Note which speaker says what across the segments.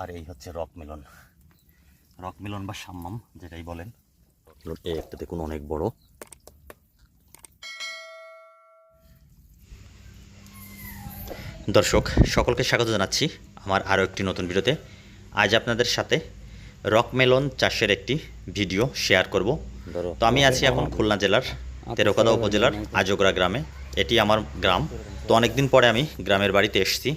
Speaker 1: আর এই হচ্ছে rock melon. Rock melon বা সাম্মাম যেটাই বলেন। এই একটা দেখুন অনেক বড়। দর্শক সকলকে স্বাগত জানাচ্ছি আমার আরও একটি নতুন ভিডিওতে। আজ আপনাদের সাথে রক মেলন চাষের একটি ভিডিও শেয়ার করব। তো আমি আছি এখন খুলনা জেলার তেরোকাদা উপজেলার আজোগরা গ্রামে। এটি আমার গ্রাম। তো অনেকদিন পরে আমি গ্রামের বাড়িতে এসেছি।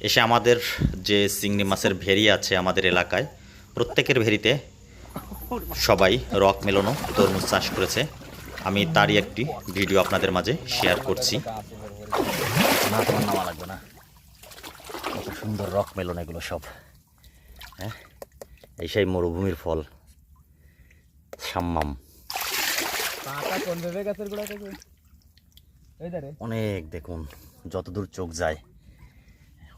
Speaker 1: এসে আমাদের যে চিংড়ি মাছের ভেরি আছে আমাদের এলাকায় প্রত্যেকের ভেরিতে সবাই রক মেলনও তরমুজ চাষ করেছে। আমি তারই একটি ভিডিও আপনাদের মাঝে শেয়ার করছি। না তোমার নামা লাগবে না। কত সুন্দর রক মেলন এগুলো সব। হ্যাঁ? এই সেই মরুভূমির ফল। সাম্মাম। অনেক দেখুন যতদূর চোখ যায়।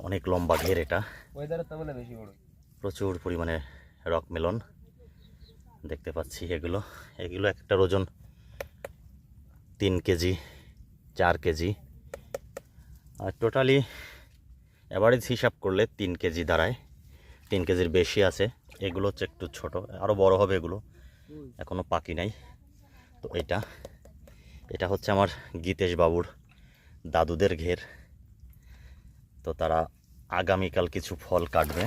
Speaker 1: অনেক লম্বা ঘের এটা। প্রচুর পরিমাণে রক মেলন দেখতে পাচ্ছি এগুলো। এগুলো একটা ওজন তিন কেজি চার কেজি। আর টোটালি অ্যাভারেজ হিসাব করলে তিন কেজি দাঁড়ায়। তিন কেজির বেশি আছে। এগুলো হচ্ছে একটু ছোট আরও বড় হবে এগুলো। এখনও পাকি নাই। তো এটা এটা হচ্ছে আমার গীতেশ বাবুর দাদুদের ঘের। তো তারা আগামীকাল কিছু ফল কাটবে।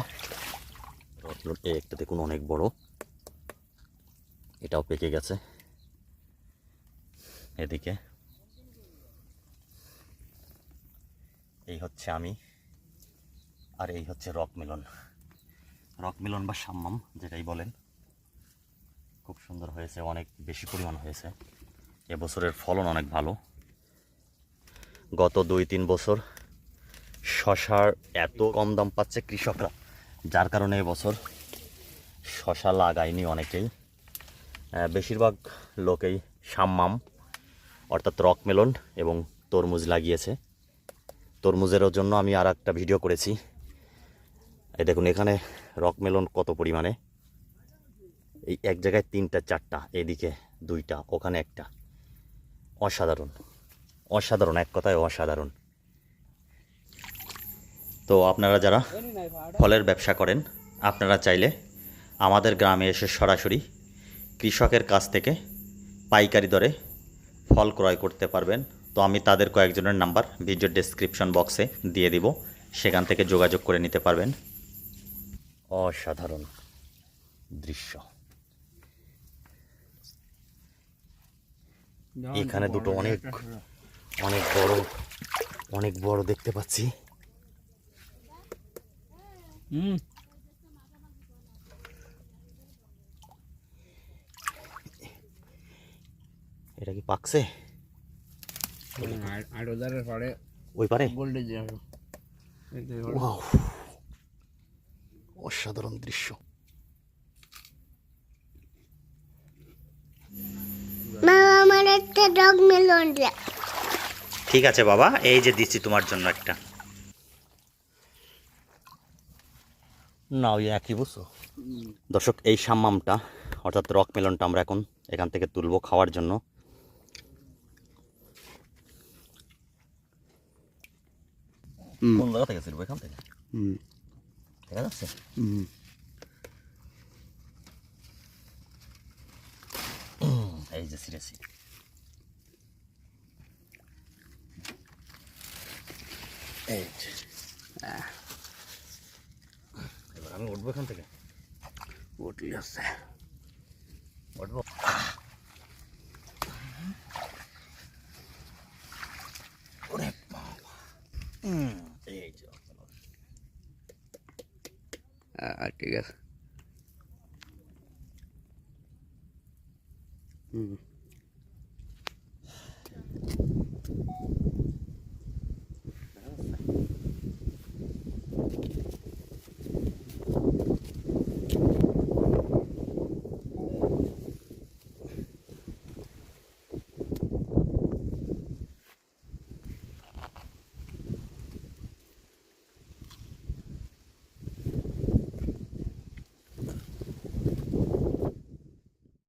Speaker 1: একটা দেখুন অনেক বড়। এটাও পেকে গেছে। এদিকে। এই হচ্ছে আমি, আর এই হচ্ছে রক মিলন। রক মিলন বা সাম্মাম যেটাই বলেন, খুব সুন্দর হয়েছে, অনেক বেশি পরিমাণ হয়েছে। এবছরের ফলন অনেক ভালো। গত দুই তিন বছর শশার এত কম দাম পাচ্ছে কৃষকরা, যার কারণে এবছর শশা লাগায়নি অনেকেই। বেশিরভাগ লোকেই সাম্মাম, অর্থাৎ রক মেলন এবং তরমুজ লাগিয়েছে। তরমুজেরও জন্য আমি আর একটা ভিডিও করেছি। এই দেখুন, এখানে রক মেলন কত পরিমাণে? এই এক জায়গায় তিনটা, চারটা, এদিকে দুইটা, ওখানে একটা। অসাধারণ। অসাধারণ, এক কথায় অসাধারণ। তো আপনারা যারা ফলের ব্যবসা করেন, আপনারা চাইলে আমাদের গ্রামে এসে সরাসরি কৃষকের কাছ থেকে পাইকারি দরে ফল ক্রয় করতে পারবেন। তো আমি তাদের কয়েকজনের নাম্বার ভিডিও ডেসক্রিপশন বক্সে দিয়ে দিব। সেখান থেকে যোগাযোগ করে নিতে পারবেন। অসাধারণ দৃশ্য। এখানে দুটো অনেক অনেক বড় অনেক বড় দেখতে পাচ্ছি।
Speaker 2: হুম
Speaker 1: এটা কি পাকছে?
Speaker 2: আট হাজারের পরে
Speaker 1: ওই পারে
Speaker 2: গোল্ডে
Speaker 1: অসাধারণ দৃশ্য।
Speaker 3: মামা আমার একটা ডগ মেলন
Speaker 1: ঠিক আছে বাবা এই যে দিচ্ছি তোমার জন্য একটা। না ওই একই বুঝছ? দর্শক এই সাম্মামটা অর্থাৎ রক মেলনটা আমরা এখন এখান থেকে তুলবো খাওয়ার জন্য। কোন জায়গা থেকে তুলবো? এখান থেকে? দেখা যাচ্ছে? এই যে এই আমি উঠবো এখান থেকে?
Speaker 2: উঠলি আছে
Speaker 1: উঠবো। ওরে বাবা। এই যে
Speaker 2: ঠিক আছে। হুম।